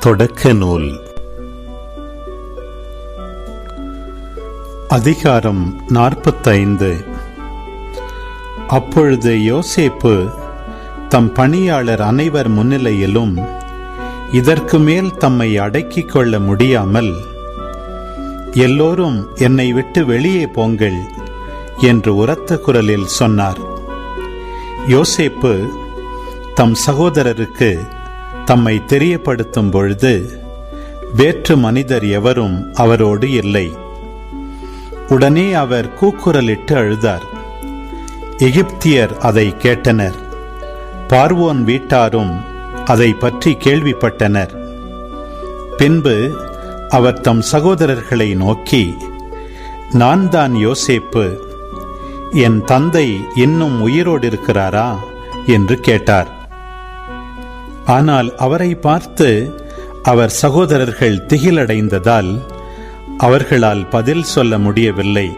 தொடக்க நூல் அதிகாரம் நாற்பத்தைந்து. அப்பொழுது யோசேப்பு தம் பணியாளர் அனைவர் முன்னிலையிலும் இதற்கு மேல் தம்மை அடக்கிக் கொள்ள முடியாமல் எல்லோரும் என்னை விட்டு வெளியே போங்கள் என்று உரத்த குரலில் சொன்னார். யோசேப்பு தம் சகோதரருக்கு தம்மை தெரியப்படுத்தும் பொழுது வேற்று மனிதர் எவரும் அவரோடு இல்லை. உடனே அவர் கூக்குரலிட்டு அழுதார். எகிப்தியர் அதை கேட்டனர். பார்வோன் வீட்டாரும் அதை பற்றி கேள்விப்பட்டனர். பின்பு அவர் தம் சகோதரர்களை நோக்கி நான் தான் யோசேப்பு என் தந்தை இன்னும் உயிரோடு இருக்கிறாரா? என்று கேட்டார். ஆனால் அவரை பார்த்து அவர் சகோதரர்கள் திகிலடைந்ததால் அவர்களால் பதில் சொல்ல முடியவில்லை.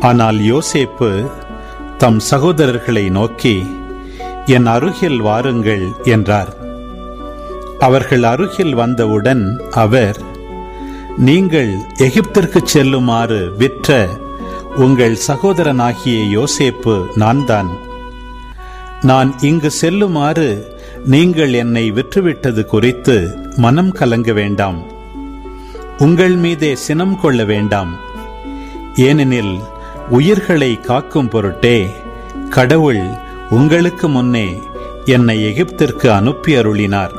ஆனால் யோசேப்பு தம் சகோதரர்களை நோக்கி என் அருகில் வாருங்கள் என்றார். அவர்கள் அருகில் வந்தவுடன் அவர் நீங்கள் எகிப்திற்கு செல்லுமாறு விற்ற உங்கள் சகோதரனாகிய யோசேப்பு நான்தான். நான் இங்கு செல்லுமாறு நீங்கள் என்னை விற்றுவிட்டது குறித்து மனம் கலங்க வேண்டாம். உங்கள் மீதே சினம் கொள்ள வேண்டாம். ஏனெனில் உயிர்களை காக்கும் பொருட்டே கடவுள் உங்களுக்கு முன்னே என்னை எகிப்திற்கு அனுப்பி அருளினார்.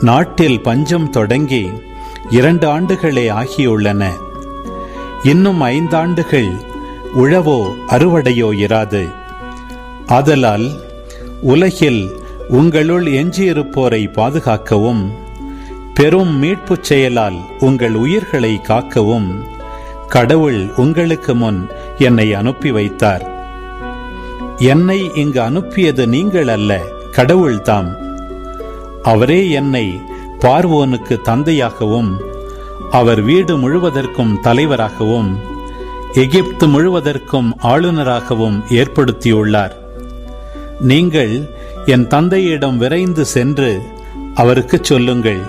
நாட்டில் பஞ்சம் தொடங்கி இரண்டு ஆண்டுகளே ஆகியுள்ளன. இன்னும் ஐந்தாண்டுகள் உழவோ அறுவடையோ இராது. ஆதலால் உலகில் உங்களுள் எஞ்சியிருப்போரை பாதுகாக்கவும் பெரும் மீட்புச் செயலால் உங்கள் உயிர்களை காக்கவும் கடவுள் உங்களுக்கு முன் என்னை அனுப்பி வைத்தார். என்னை இங்கு அனுப்பியது நீங்கள் அல்ல கடவுள்தாம் அவரே என்னை பார்வோனுக்கு தந்தையாகவும் அவர் வீடு முழுவதற்கும் தலைவராகவும் எகிப்து முழுவதற்கும் ஆளுநராகவும் ஏற்படுத்தியுள்ளார். நீங்கள் என் தந்தையிடம் விரைந்து சென்று அவருக்கு சொல்லுங்கள்.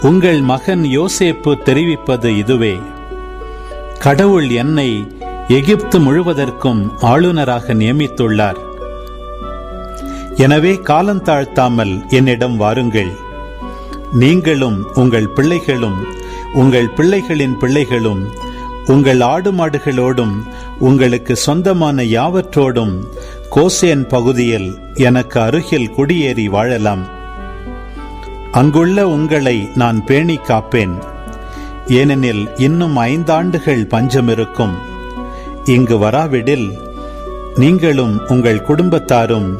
உங்கள் மகன் யோசேப்பு தெரிவிப்பது இதுவே. கடவுள் என்னை எகிப்து முழுவதற்கும் ஆளுநராக நியமித்துள்ளார். எனவே காலந்தாழ்த்தாமல் என்னிடம் வாருங்கள். நீங்களும் உங்கள் பிள்ளைகளும் உங்கள் பிள்ளைகளின் பிள்ளைகளும் உங்கள் ஆடு மாடுகளோடும் உங்களுக்கு சொந்தமான யாவற்றோடும் கோசேன் பகுதியில் எனக்கு அருகில் குடியேறி வாழலாம். அங்குள்ள உங்களை நான் பேணி காப்பேன். ஏனெனில் இன்னும் ஐந்தாண்டுகள் பஞ்சம் இருக்கும் இங்கு வராவிடில் நீங்களும் உங்கள் குடும்பத்தாரும்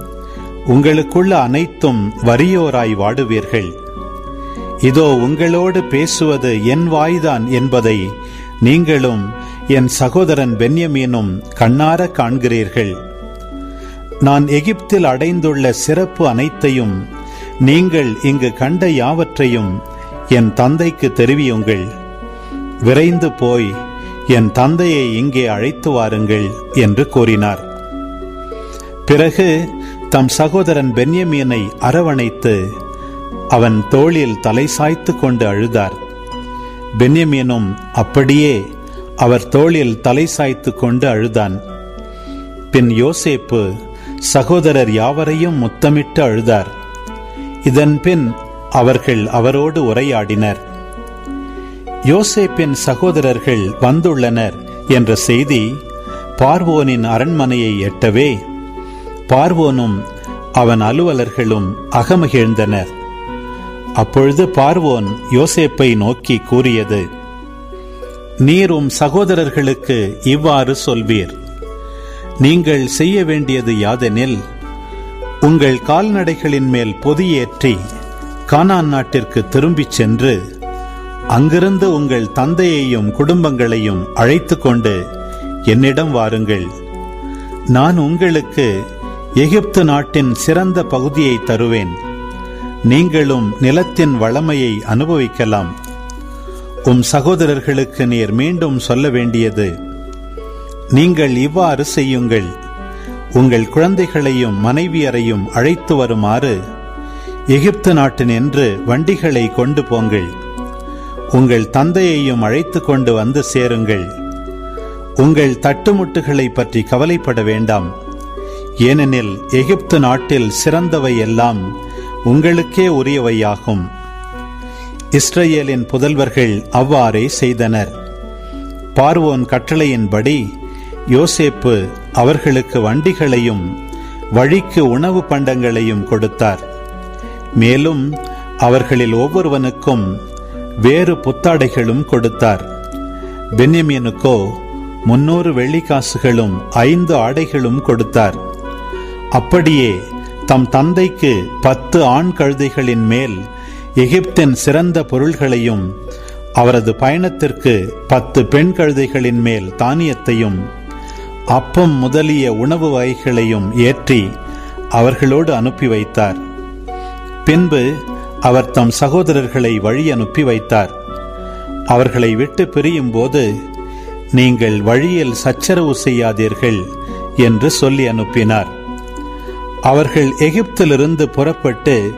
உங்களுக்குள்ள அனைத்தும் வறியோராய் வாடுவீர்கள். இதோ உங்களோடு பேசுவது என் வாய்தான் என்பதை நீங்களும் என் சகோதரன் பென்யமீனும் கண்ணார காண்கிறீர்கள். நான் எகிப்தில் அடைந்துள்ள சிறப்பு அனைத்தையும் நீங்கள் இங்கு கண்ட யாவற்றையும் என் தந்தைக்கு தெரிவியுங்கள். விரைந்து போய் என் தந்தையை இங்கே அழைத்து வாருங்கள் என்று கூறினார். பிறகு தம் சகோதரன் பென்யமீனை அரவணைத்து அவன் தோளில் தலை சாய்த்து கொண்டு அழுதார். பென்யமீனும் அப்படியே அவர் தோளில் தலை சாய்த்து கொண்டு அழுதான். பின் யோசேப்பு சகோதரர் யாவரையும் முத்தமிட்டு அழுதார். இதன்பின் அவர்கள் அவரோடு உரையாடினர். யோசேப்பின் சகோதரர்கள் வந்துள்ளனர் என்ற செய்தி பார்வோனின் அரண்மனையை எட்டவே பார்வோனும் அவன் அலுவலர்களும் அகமகிழ்ந்தனர். அப்பொழுது பார்வோன் யோசேப்பை நோக்கி கூறியது நீரும் சகோதரர்களுக்கு இவ்வாறு சொல்வீர். நீங்கள் செய்ய வேண்டியது யாதெனில் உங்கள் கால்நடைகளின் மேல் பொதியேற்றி கானான் நாட்டிற்கு திரும்பிச் சென்று அங்கிருந்து உங்கள் தந்தையையும் குடும்பங்களையும் அழைத்து கொண்டு என்னிடம் வாருங்கள். நான் உங்களுக்கு எகிப்து நாட்டின் சிறந்த பகுதியை தருவேன். நீங்களும் நிலத்தின் வளமையை அனுபவிக்கலாம். உம் சகோதரர்களுக்கு நீர் மீண்டும் சொல்ல வேண்டியது நீங்கள் இவ்வாறு செய்யுங்கள். உங்கள் குழந்தைகளையும் மனைவியரையும் அழைத்து வருமாறு எகிப்து நாட்டினின்று வண்டிகளை கொண்டு போங்கள். உங்கள் தந்தையையும் அழைத்து கொண்டு வந்து சேருங்கள். உங்கள் தட்டுமுட்டுகளை பற்றி கவலைப்பட வேண்டாம். ஏனெனில் எகிப்து நாட்டில் சிறந்தவை எல்லாம் உங்களுக்கே உரியவையாகும். இஸ்ரேலின் புதல்வர்கள் அவ்வாறே செய்தனர். பார்வோன் கட்டளையின்படி யோசேப்பு அவர்களுக்கு வண்டிகளையும் வழிக்கு உணவு பண்டங்களையும் கொடுத்தார். மேலும் அவர்களில் ஒவ்வொருவனுக்கும் வேறு புத்தாடைகளும் கொடுத்தார். பென்யமீனுக்கோ முன்னூறு வெள்ளிக்காசுகளும் ஐந்து ஆடைகளும் கொடுத்தார். அப்படியே தம் தந்தைக்கு பத்து ஆண் கழுதைகளின் மேல் எகிப்தின் சிறந்த பொருள்களையும் அவரது பயணத்திற்கு பத்து பெண் கழுதைகளின் மேல் தானியத்தையும் அப்பம் முதலிய உணவு வகைகளையும் ஏற்றி அவர்களோடு அனுப்பி வைத்தார். பின்பு அவர் தம் சகோதரர்களை வழி அனுப்பி வைத்தார். அவர்களை விட்டு பிரியும் போது நீங்கள் வழியில் சச்சரவு செய்யாதீர்கள் என்று சொல்லி அனுப்பினார். அவர்கள் எகிப்திலிருந்து புறப்பட்டு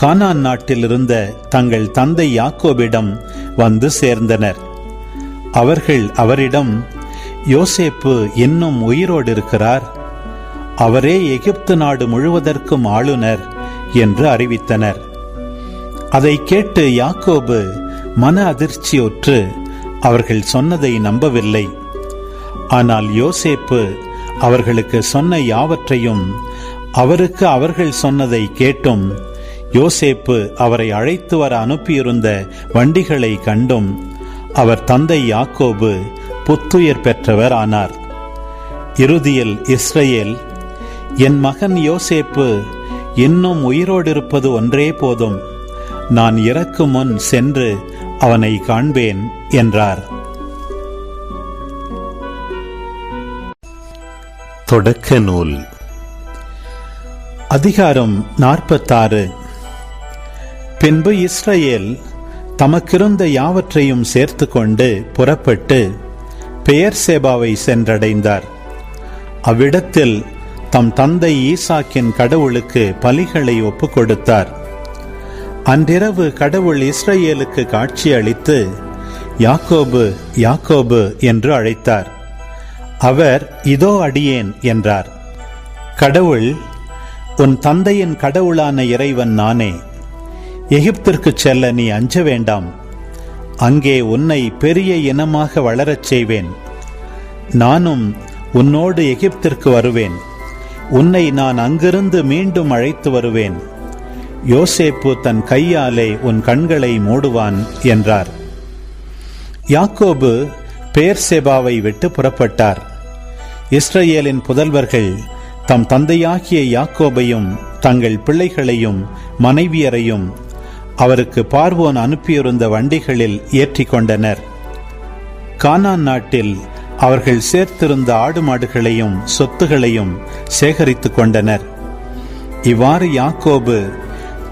கானான் நாட்டில் இருந்த தங்கள் தந்தை யாக்கோபிடம் வந்து சேர்ந்தனர். அவர்கள் அவரிடம் யோசேப்பு இன்னும் உயிரோடு இருக்கிறார் அவரே எகிப்து நாடு முழுவதற்கும் ஆளுநர் என்று அறிவித்தனர். அதை கேட்டு யாக்கோபு மன அதிர்ச்சியொற்று அவர்கள் சொன்னதை நம்பவில்லை. ஆனால் யோசேப்பு அவர்களுக்கு சொன்ன யாவற்றையும் அவருக்கு அவர்கள் சொன்னதை கேட்டும் யோசேப்பு அவரை அழைத்து வர அனுப்பியிருந்த வண்டிகளை கண்டும் அவர் தந்தை யாக்கோபு புத்துயிர் பெற்றவர் ஆனார் இறுதியில் இஸ்ரேல் என் மகன் யோசேப்பு இன்னும் உயிரோடு இருப்பது ஒன்றே போதும். நான் இறக்கும் முன் சென்று அவனை காண்பேன் என்றார். தொடக்க நூல். அதிகாரம் நாற்பத்தாறு. பின்பு இஸ்ரேல் தமக்கிருந்த யாவற்றையும் சேர்த்து கொண்டு புறப்பட்டு பெயர் சேபாவை சென்றடைந்தார். அவ்விடத்தில் தம் தந்தை ஈசாக்கின் கடவுளுக்கு பலிகளை ஒப்புக் கொடுத்தார் அன்றிரவு கடவுள் இஸ்ரேலுக்கு காட்சி அளித்து யாக்கோபு யாக்கோபு என்று அழைத்தார். அவர் இதோ அடியேன் என்றார். கடவுள் உன் தந்தையின் கடவுளான இறைவன் நானே. எகிப்திற்கு செல்ல நீ அஞ்ச வேண்டாம். அங்கே உன்னை பெரிய இனமாக வளரச் செய்வேன். நானும் உன்னோடு எகிப்திற்கு வருவேன். உன்னை நான் அங்கிருந்து மீண்டும் அழைத்து வருவேன். யோசேப்பு தன் கையாலே உன் கண்களை மூடுவான் என்றார். யாக்கோபு பேர்செபாவை விட்டு புறப்பட்டார். இஸ்ரேலின் புதல்வர்கள் தம் தந்தையாகிய யாக்கோபையும் தங்கள் பிள்ளைகளையும் மனைவியரையும் அவருக்கு பார்வோன் அனுப்பியிருந்த வண்டிகளில் ஏற்றிக் கொண்டனர் கானான் நாட்டில் அவர்கள் சேர்த்திருந்த ஆடு மாடுகளையும் சொத்துகளையும் சேகரித்துக் கொண்டனர். இவ்வாறு யாக்கோபு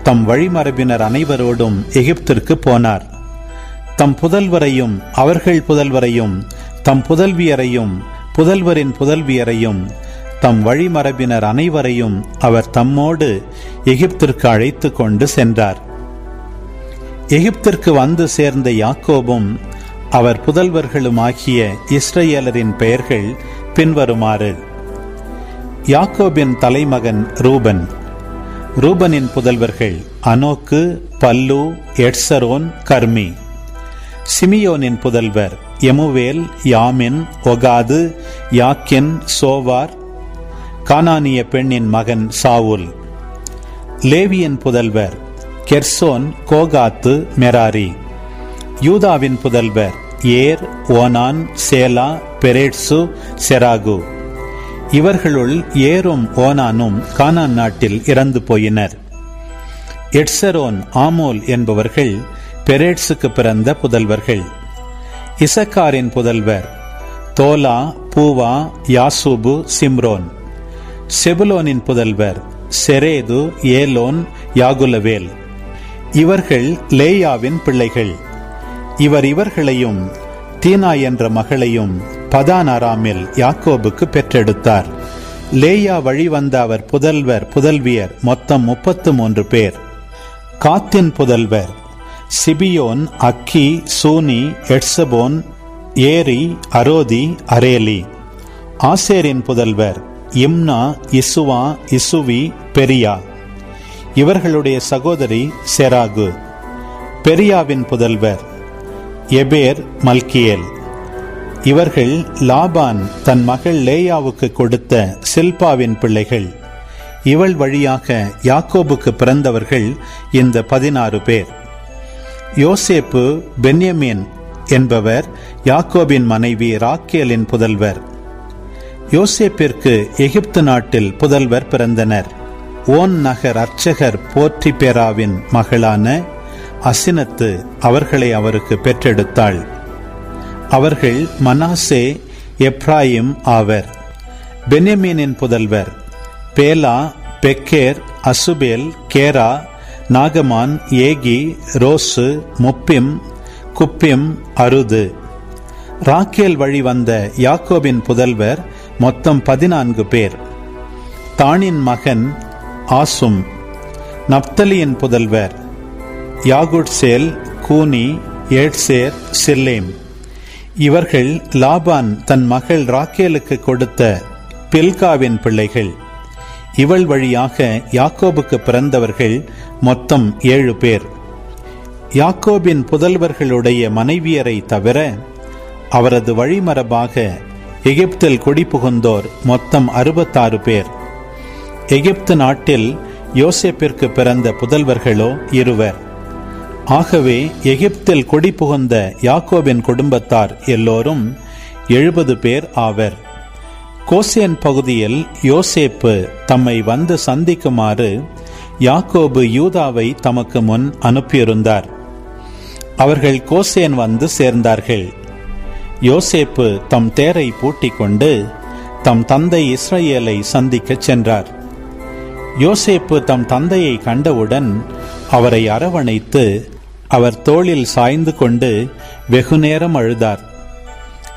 தம் வழிமரபினர் அனைவரோடும் எகிப்திற்கு போனார். தம் புதல்வரையும் அவர்கள் புதல்வரையும் தம் புதல்வியரையும் புதல்வரின் புதல்வியரையும் தம் வழிமரபினர் அனைவரையும் அவர் தம்மோடு எகிப்திற்கு அழைத்து கொண்டு சென்றார். எகிப்திற்கு வந்து சேர்ந்த யாக்கோபும் அவர் புதல்வர்களும் ஆகிய இஸ்ரேலரின் பெயர்கள் பின்வருமாறு. யாக்கோபின் தலைமகன் ரூபன். ரூபனின் புதல்வர்கள் அனோக்கு பல்லு எட்சரோன் கர்மி. சிமியோனின் புதல்வர் எமுவேல் யாமின் ஒகாது யாக்கின் சோவார். கானானிய பெண்ணின் மகன் சாவுல். லேவியின் புதல்வர் கெர்சோன் கோகாத்து மெராரி. யூதாவின் புதல்வர் ஏர் ஓனான் சேலா பெரேட்சு செராகு. இவர்களுள் ஏரும் ஓனானும் கானான் நாட்டில் இறந்து போயினர். எட்சரோன் ஆமோல் என்பவர்கள் பெரேட்ஸுக்கு பிறந்த புதல்வர்கள். இசக்காரின் புதல்வர் தோலா பூவா யாசூபு சிம்ரோன். செபுலோனின் புதல்வர் செரேது ஏலோன் யாகுலவேல். இவர்கள் லேயாவின் பிள்ளைகள். இவர் இவர்களையும் தீனா என்ற மகளையும் பதானாராமில் யாக்கோபுக்கு பெற்றெடுத்தார். லேயா வழிவந்த அவர் புதல்வர் புதல்வியர் மொத்தம் முப்பத்து மூன்று பேர். காத்தின் புதல்வர் சிபியோன் அக்கி சூனி எட்சபோன் ஏரி அரோதி அரேலி. ஆசேரின் புதல்வர் இம்னா இசுவா இசுவி பெரியா. இவர்களுடைய சகோதரி செராகு பெரியாவின் புதல்வர் எபேர் மல்கியேல். இவர்கள் லாபான் தன் மகள் லேயாவுக்கு கொடுத்த சில்பாவின் பிள்ளைகள். இவள் வழியாக யாக்கோபுக்கு பிறந்தவர்கள் இந்த பதினாறு பேர். யோசேப்பு பென்யமின் என்பவர் யாக்கோபின் மனைவி ராக்கேலின் புதல்வர். யோசேப்பிற்கு எகிப்து நாட்டில் புதல்வர் பிறந்தனர். ஓன் நகர் அர்ச்சகர் போற்றி பேராவின் மகளான அசினத்து அவர்களை அவருக்கு பெற்றெடுத்தாள். அவர்கள் மனாசே எப்ராயிம் ஆவர். பெனியமீனின் புதல்வர் Bela Becher Ashbel Gera நாகமான் Ehi Rosh Muppim Huppim Ard. Rachel வழி வந்த யாக்கோபின் புதல்வர் மொத்தம் பதினான்கு பேர். தானின் மகன் ஆசும். நப்தலியின் புதல்வர் யாகுட்சேல் கூனி ஏட்சேர் சில்லேம். இவர்கள் லாபான் தன் மகள் ராக்கேலுக்கு கொடுத்த பில்காவின் பிள்ளைகள். இவள் வழியாக யாக்கோபுக்கு பிறந்தவர்கள் மொத்தம் ஏழு பேர். யாக்கோபின் புதல்வர்களுடைய மனைவியரை தவிர அவரது வழிமரபாக எகிப்தில் குடிபுகுந்தோர் மொத்தம் அறுபத்தாறு பேர். எகிப்து நாட்டில் யோசேப்பிற்கு பிறந்த புதல்வர்களோ இருவர். ஆகவே எகிப்தில் கொடி புகுந்த யாக்கோபின் குடும்பத்தார் எல்லோரும் எழுபது பேர் ஆவர். கோசேன் பகுதியில் யோசேப்பு தம்மை வந்து சந்திக்குமாறு யாக்கோபு யூதாவை தமக்கு முன் அனுப்பியிருந்தார். அவர்கள் கோசேன் வந்து சேர்ந்தார்கள். யோசேப்பு தம் தேரை பூட்டிக் கொண்டு தம் தந்தை இஸ்ரேலை சந்திக்கச் சென்றார். யோசேப்பு தம் தந்தையை கண்டவுடன் அவரை அரவணைத்து அவர் தோளில் சாய்ந்து கொண்டு வெகுநேரம் அழுதார்.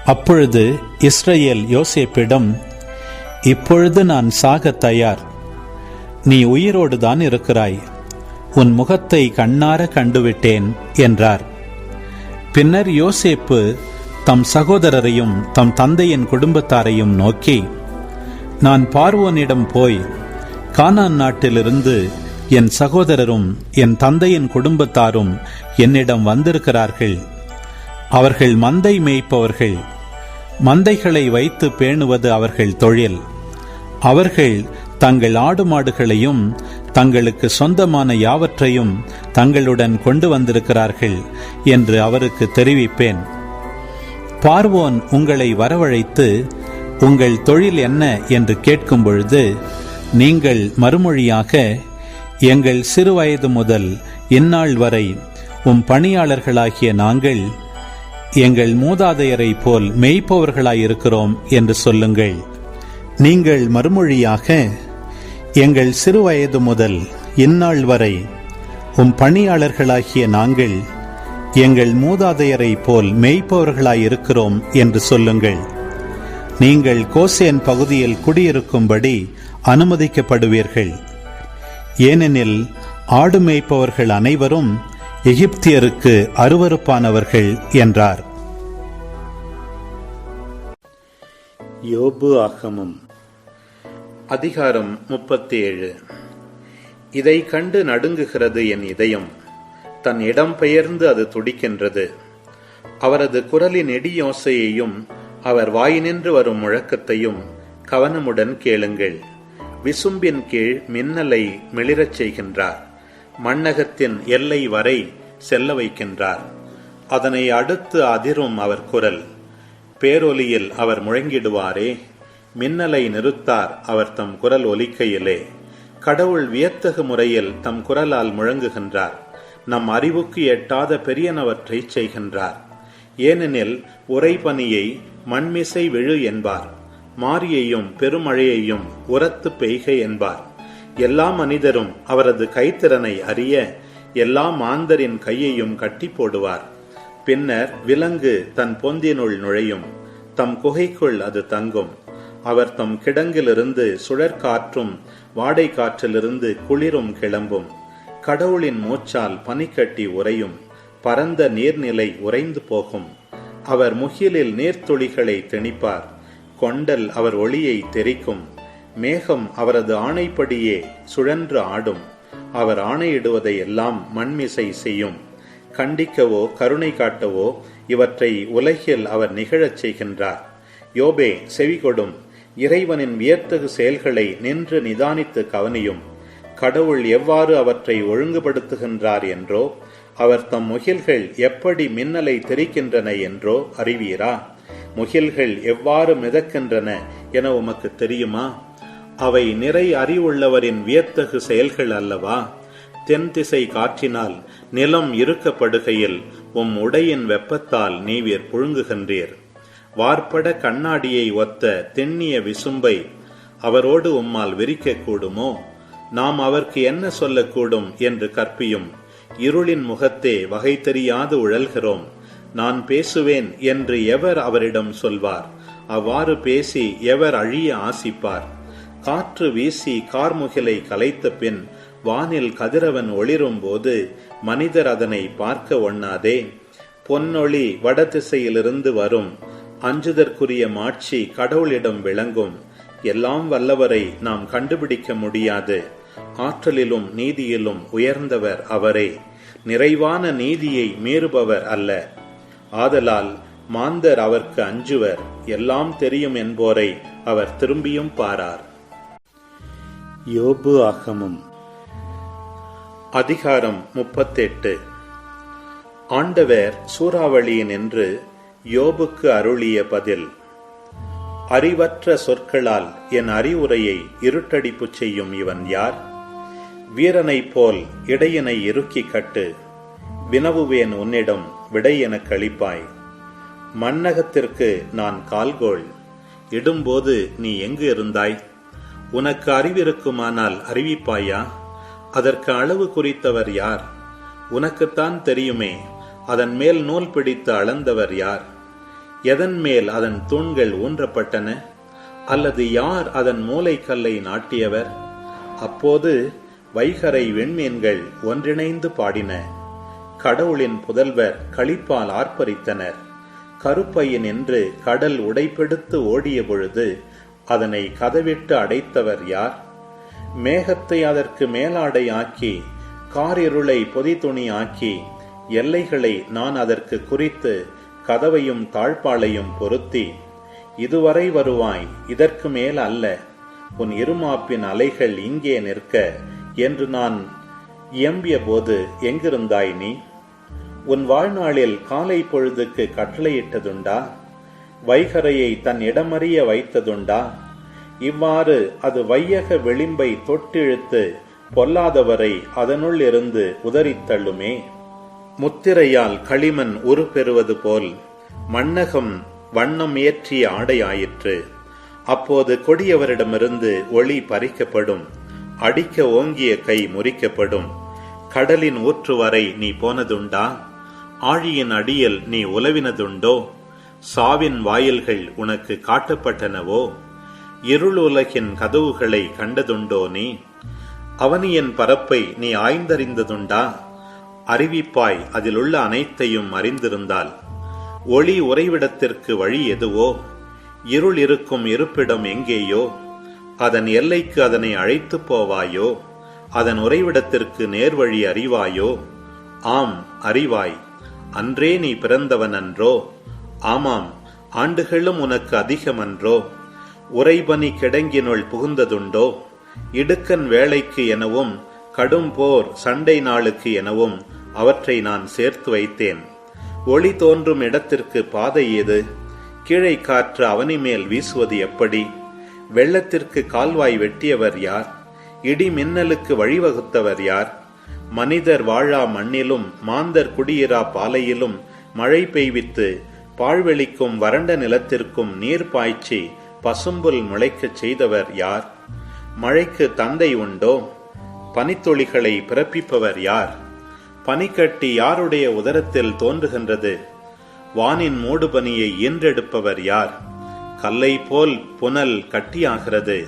அப்பொழுது இஸ்ரேல் யோசேப்பிடம் இப்பொழுது நான் சாக தயார். நீ உயிரோடுதான் இருக்கிறாய். உன் முகத்தை கண்ணார கண்டுவிட்டேன் என்றார். பின்னர் யோசேப்பு தம் சகோதரரையும் தம் தந்தையின் குடும்பத்தாரையும் நோக்கி நான் பார்வோனிடம் போய் கானான் நாட்டிலிருந்து என் சகோதரரும் என் தந்தையின் குடும்பத்தாரும் என்னிடம் வந்திருக்கிறார்கள். அவர்கள் மந்தை மேய்ப்பவர்கள். மந்தைகளை வைத்து பேணுவது அவர்கள் தொழில். அவர்கள் தங்கள் ஆடு மாடுகளையும் தங்களுக்கு சொந்தமான யாவற்றையும் தங்களுடன் கொண்டு வந்திருக்கிறார்கள் என்று அவருக்கு தெரிவிப்பேன். பார்வோன் உங்களை வரவழைத்து உங்கள் தொழில் என்ன? என்று கேட்கும் பொழுது நீங்கள் மறுமொழியாக எங்கள் சிறுவயது முதல் இந்நாள் வரை உம் பணியாளர்களாகிய நாங்கள் எங்கள் மூதாதையரை போல் மெய்ப்பவர்களாயிருக்கிறோம் என்று சொல்லுங்கள். நீங்கள் மறுமொழியாக எங்கள் சிறுவயது முதல் இந்நாள் வரை உம் பணியாளர்களாகிய நாங்கள் எங்கள் மூதாதையரை போல் மெய்ப்பவர்களாயிருக்கிறோம் என்று சொல்லுங்கள். நீங்கள் கோசேன் பகுதியில் குடியிருக்கும்படி அனுமதிக்கப்படுவீர்கள். ஏனெனில் ஆடு மேய்ப்பவர்கள் அனைவரும் எகிப்தியருக்கு அருவருப்பானவர்கள் என்றார். யோபு ஆகமம் அதிகாரம் முப்பத்தி ஏழு இதை கண்டு நடுங்குகிறது என் இதயம். தன் இடம் பெயர்ந்து அது துடிக்கின்றது. அவரது குரலின் இடியோசையையும் அவர் வாயினின்று வரும் முழக்கத்தையும் கவனமுடன் கேளுங்கள். விசும்பின் கீழ் மின்னலை மிளிரச் செய்கின்றார். மண்ணகத்தின் எல்லை வரை செல்ல வைக்கின்றார். அதனை அடுத்து அதிரும் அவர் குரல். பேரொலியில் அவர் முழங்கிடுவாரே. மின்னலை நிறுத்தார் அவர் தம் குரல் ஒலிக்கையிலே. கடவுள் வியத்தகு முறையில் தம் குரலால் முழங்குகின்றார். நம் அறிவுக்கு எட்டாத பெரியனவற்றை செய்கின்றார். ஏனெனில் உரைபனியை மண்மிசை விழு என்பார். மாரியையும் பெருமழையையும் உரத்து பெய்கை என்பார். எல்லா மனிதரும் அவரது கைத்திறனை அறிய எல்லா மாந்தரின் கையையும் கட்டி போடுவார். பின்னர் விலங்கு தன் பொந்தினுள் நுழையும். தம் குகைக்குள் அது தங்கும். அவர் தம் கிடங்கிலிருந்து சுழற்காற்றும் வாடை காற்றிலிருந்து குளிரும் கிளம்பும். கடவுளின் மூச்சால் பனிக்கட்டி உறையும். பரந்த நீர்நிலை உறைந்து போகும். அவர் முகிலில் நீர்த்துளிகளை திணிப்பார். கொண்டல் அவர் ஒளியை தெரிக்கும். மேகம் அவரது ஆணைப்படியே சுழன்று ஆடும். அவர் ஆணையிடுவதை எல்லாம் மண்மிசை செய்யும். கண்டிக்கவோ கருணை காட்டவோ இவற்றை உலகில் அவர் நிகழச் செய்கின்றார். யோபே செவிகொடும் இறைவனின் வியத்தகு செயல்களை நின்று நிதானித்து கவனியும். கடவுள் எவ்வாறு அவற்றை ஒழுங்குபடுத்துகின்றார் என்றோ அவர் தம் முகில்கள் எப்படி மின்னலை தெரிக்கின்றன என்றோ அறிவீரா? முகில்கள் எவ்வாறு மிதக்கின்றன என உமக்கு தெரியுமா? அவை நிறை அறிவுள்ளவரின் வியத்தகு செயல்கள் அல்லவா? தென் திசை காற்றினால் நிலம் இருக்கப்படுகையில் உம் உடையின் வெப்பத்தால் நீவீர் புழுங்குகின்றீர். வார்ப்பட கண்ணாடியை ஒத்த தென்னிய விசும்பை அவரோடு உம்மால் விரிக்க கூடுமோ? நாம் அவருக்கு என்ன சொல்லக்கூடும் என்று கற்பியும் இருளின் முகத்தே வகை தெரியாது உழல்கிறோம். நான் பேசுவேன் என்று எவர் அவரிடம் சொல்வார்? அவ்வாறு பேசி எவர் அழிய ஆசிப்பார்? காற்று வீசி கார்முகிலை கலைத்த பின் வானில் கதிரவன் ஒளிரும் போது மனிதர் அதனை பார்க்க ஒண்ணாதே. பொன்னொளி வடதிசையிலிருந்து வரும் அஞ்சுதற்குரிய மாட்சி கடவுளிடம் விளங்கும். எல்லாம் வல்லவரை நாம் கண்டுபிடிக்க முடியாது. ஆற்றலிலும் நீதியிலும் உயர்ந்தவர் அவரே. நிறைவான நீதியை மீறுபவர் அல்ல. ஆதலால் மாந்தர் அவர்க்கு அஞ்சுவர் எல்லாம் தெரியும் என்போரை அவர் திரும்பியும் பாரார். யோபு ஆகமும். அதிகாரம் முப்பத்தெட்டு. ஆண்டவர் சூறாவளியின் என்று யோபுக்கு அருளிய பதில் அறிவற்ற சொற்களால் என் அறிவுரையை இருட்டடிப்பு செய்யும் இவன் யார்? வீரனைப் போல் இடையினை இறுக்கி கட்டு வினவுவேன் உன்னிடம் விடை எனக் கழிப்பாய். மன்னகத்திற்கு நான் கால்கோள். இடும்போது நீ எங்கு இருந்தாய்? உனக்கு அறிவிருக்குமானால் அறிவிப்பாயா? அதற்கு அளவு குறித்தவர் யார்? உனக்குத்தான் தெரியுமே அதன் மேல் நூல் பிடித்து அளந்தவர் யார்? எதன் மேல் அதன் தூண்கள் ஊன்றப்பட்டன? அல்லது யார் அதன் மூளைக்கல்லை நாட்டியவர்? அப்போது வைகரை வெண்மீன்கள் ஒன்றிணைந்து பாடின. கடவுளின் புதல்வர் களிப்பால் ஆர்ப்பரித்தனர். கருப்பையின் என்று கடல் உடைப்பெடுத்து ஓடிய பொழுது அதனை கதவிட்டு அடைத்தவர் யார்? மேகத்தை அதற்கு மேலாடை ஆக்கி காரிருளை பொதித்துணி ஆக்கி எல்லைகளை நான் அதற்கு குறித்து கதவையும் தாழ்பாளையும் பொருத்தி இதுவரை வருவாய் இதற்கு மேல் அல்ல. உன் இருமாப்பின் அலைகள் இங்கே நிற்க என்று நான் இயம்பிய போது எங்கிருந்தாய் நீ? உன் வாழ்நாளில் காலை பொழுதுக்கு கட்டளையிட்டதுண்டா? வைகரையை தன் இடமறிய வைத்ததுண்டா? இவ்வாறு அது வையக விளிம்பை தொட்டிழுத்து பொல்லாதவரை அதனுள் இருந்து உதறித்தள்ளுமே முத்திரையால் களிமண் உருப்பெறுவது போல் மண்ணகம் வண்ணம் ஏற்றிய ஆடையாயிற்று. அப்போது கொடியவரிடமிருந்து ஒளி பறிக்கப்படும். அடிக்க ஓங்கிய கை முறிக்கப்படும். கடலின் ஊற்று வரை நீ போனதுண்டா? ஆழியின் அடியில் நீ உலவினதுண்டோ? சாவின் வாயில்கள் உனக்கு காட்டப்பட்டனவோ? இருள் உலகின் கதவுகளை கண்டதுண்டோ நீ? அவனியின் பரப்பை நீ ஆய்ந்தறிந்ததுண்டா? அறிவிப்பாய் அதிலுள்ள அனைத்தையும் அறிந்திருந்தால். ஒளி உறைவிடத்திற்கு வழி எதுவோ? இருள் இருக்கும் இருப்பிடம் எங்கேயோ? அதன் எல்லைக்கு அதனை அழைத்துப் போவாயோ? அதன் உறைவிடத்திற்கு நேர்வழி அறிவாயோ? ஆம் அறிவாய். அன்றே நீ பிறந்தவன் அன்றோ? ஆமாம் ஆண்டுகளும் உனக்கு அதிகமன்றோ? உறைபனி கிடங்கினுள் புகுந்ததுண்டோ? இடுக்கன் வேலைக்கு எனவும் கடும் போர் சண்டை நாளுக்கு எனவும் அவற்றை நான் சேர்த்து வைத்தேன். ஒளி தோன்றும் இடத்திற்கு பாதை ஏது? கீழே காற்று அவனி மேல் வீசுவது எப்படி? வெள்ளத்திற்கு கால்வாய் வெட்டியவர் யார்? இடி மின்னலுக்கு வழிவகுத்தவர் யார்? மனிதர் வாழா மண்ணிலும் மாந்தர் குடியிரா பாலையிலும் மழை பெய்வித்து பாழ்வெளிக்கும் வறண்ட நிலத்திற்கும் நீர் பாய்ச்சி பசும்புல் முளைக்கச் செய்தவர் யார்? மழைக்கு தந்தை உண்டோ? பனித்துளிகளை பிறப்பிப்பவர் யார்? பனிக்கட்டி யாருடைய உதரத்தில் தோன்றுகின்றது? வானின் மூடுபனியை ஈன்றெடுப்பவர் யார்? கல்லை போல் புனல் கட்டியாகிறது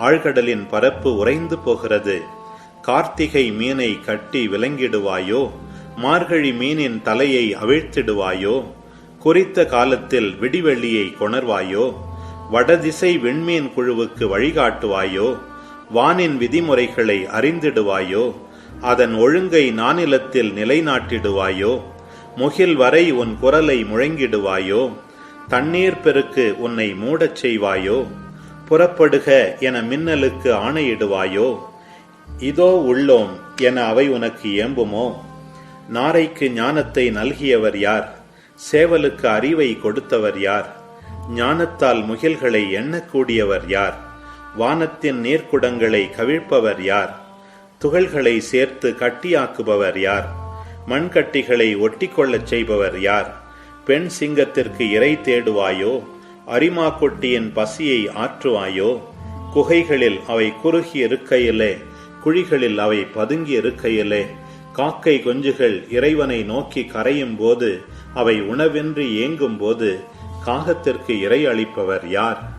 ஆழ்கடலின் பரப்பு உறைந்து போகிறது. கார்த்திகை மீனை கட்டி விலங்கிடுவாயோ? மார்கழி மீனின் தலையை அவிழ்த்திடுவாயோ? குறித்த காலத்தில் விடிவெள்ளியை கொணர்வாயோ? வடதிசை விண்மீன் குழுவுக்கு வழிகாட்டுவாயோ? வானின் விதிமுறைகளை அறிந்திடுவாயோ? அதன் ஒழுங்கை நானிலத்தில் நிலைநாட்டிடுவாயோ? முகில் வரை உன் குரலை முழங்கிடுவாயோ? தண்ணீர் பெருக்கு உன்னை மூடச் செய்வாயோ? புறப்படுக என மின்னலுக்கு ஆணையிடுவாயோ? இதோ உள்ளோம் என அவை உனக்கு ஏம்புமோ? நாரைக்கு ஞானத்தை நல்கியவர் யார்? சேவலுக்கு அறிவை கொடுத்தவர் யார்? ஞானத்தால் முகில்களை எண்ணக்கூடியவர் யார்? வானத்தின் நீர்க்குடங்களை கவிழ்ப்பவர் யார்? துகள்களை சேர்த்து கட்டியாக்குபவர் யார்? மண்கட்டிகளை ஒட்டிக்கொள்ளச் செய்பவர் யார்? பெண் சிங்கத்திற்கு இறை தேடுவாயோ? அரிமாகுட்டியின் பசியை ஆற்றுவாயோ? குகைகளில் அவை குறுகி இருக்கையிலே குழிகளில் அவை பதுங்கி இருக்கையிலே காக்கை குஞ்சுகள் இறைவனை நோக்கி கரையும் போது அவை உணவின்றி ஏங்கும் போது காகத்திற்கு இறை அளிப்பவர் யார்?